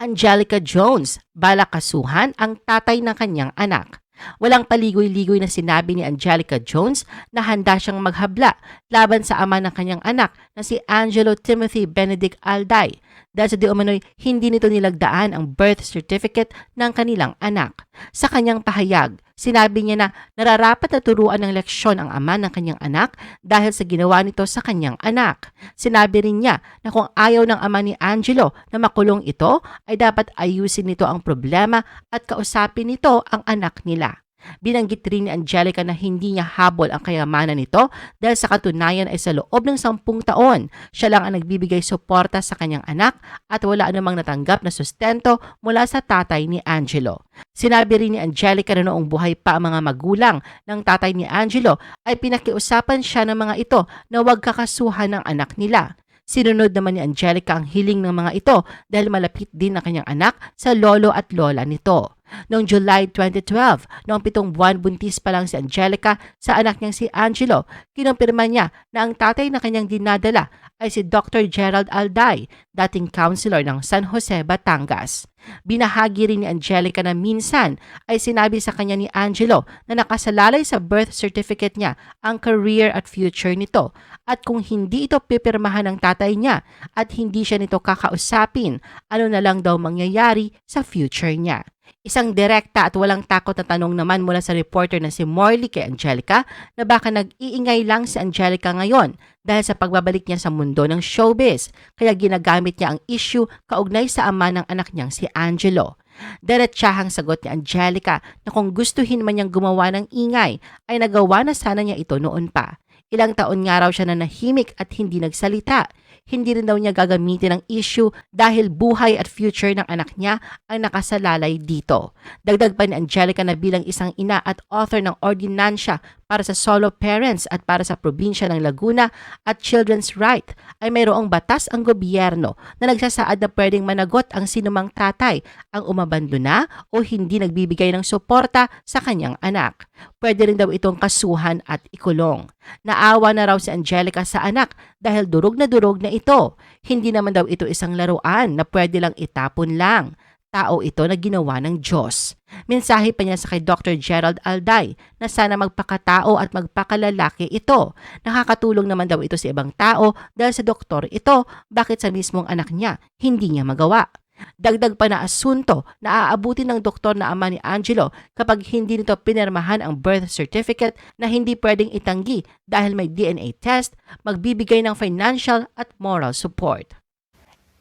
Angelica Jones, balakasuhan ang tatay ng kanyang anak. Walang paligoy-ligoy na sinabi ni Angelica Jones na handa siyang maghabla laban sa ama ng kanyang anak na si Angelo Timothy Benedict Alday dahil sa di umano'y hindi nito nilagdaan ang birth certificate ng kanilang anak. Sa kanyang pahayag, sinabi niya na nararapat na turuan ng leksyon ang ama ng kanyang anak dahil sa ginawa nito sa kanyang anak. Sinabi rin niya na kung ayaw ng ama ni Angelo na makulong ito, ay dapat ayusin nito ang problema at kausapin nito ang anak nila. Binanggit rin ni Angelica na hindi niya habol ang kayamanan nito dahil sa katunayan ay sa loob ng sampung taon, siya lang ang nagbibigay suporta sa kanyang anak at wala namang natanggap na sustento mula sa tatay ni Angelo. Sinabi rin ni Angelica na noong buhay pa ang mga magulang ng tatay ni Angelo ay pinakiusapan siya ng mga ito na huwag kakasuhan ng anak nila. Sinunod naman ni Angelica ang hiling ng mga ito dahil malapit din ang kanyang anak sa lolo at lola nito. Noong July 2012, noong pitong buwan buntis pa lang si Angelica sa anak niyang si Angelo, kinumpirma niya na ang tatay na kanyang dinadala ay si Dr. Gerald Alday, dating counselor ng San Jose, Batangas. Binahagi rin ni Angelica na minsan ay sinabi sa kanya ni Angelo na nakasalalay sa birth certificate niya ang career at future nito at kung hindi ito pipirmahan ng tatay niya at hindi siya nito kakausapin, ano na lang daw mangyayari sa future niya. Isang direkta at walang takot na tanong naman mula sa reporter na si Morley kay Angelica na baka nag-iingay lang si Angelica ngayon dahil sa pagbabalik niya sa mundo ng showbiz kaya ginagamit niya ang issue kaugnay sa ama ng anak niyang si Angelo. Diretsahang sagot ni Angelica na kung gustuhin man niyang gumawa ng ingay ay nagawa na sana niya ito noon pa. Ilang taon nga raw siya na nahimik at hindi nagsalita. Hindi rin daw niya gagamitin ang issue dahil buhay at future ng anak niya ang nakasalalay dito. Dagdag pa ni Angelica na bilang isang ina at author ng ordinansya para sa solo parents at para sa probinsya ng Laguna at children's right ay mayroong batas ang gobyerno na nagsasaad na pwedeng managot ang sinumang tatay ang umabandona o hindi nagbibigay ng suporta sa kanyang anak. Pwede rin daw itong kasuhan at ikulong. Naawa na raw si Angelica sa anak dahil durog na durog na ito. Hindi naman daw ito isang laruan na pwede lang itapon lang tao ito na ginawa ng Diyos. Mensahe pa niya sa kay Dr. Gerald Alday na sana magpakatao at magpakalalaki ito. Nakakatulong naman daw ito sa ibang tao dahil sa doktor ito, bakit sa mismong anak niya hindi niya magawa. Dagdag pa na asunto na aabutin ng doktor na ama ni Angelo kapag hindi nito pinirmahan ang birth certificate na hindi pwedeng itanggi dahil may DNA test, magbibigay ng financial at moral support.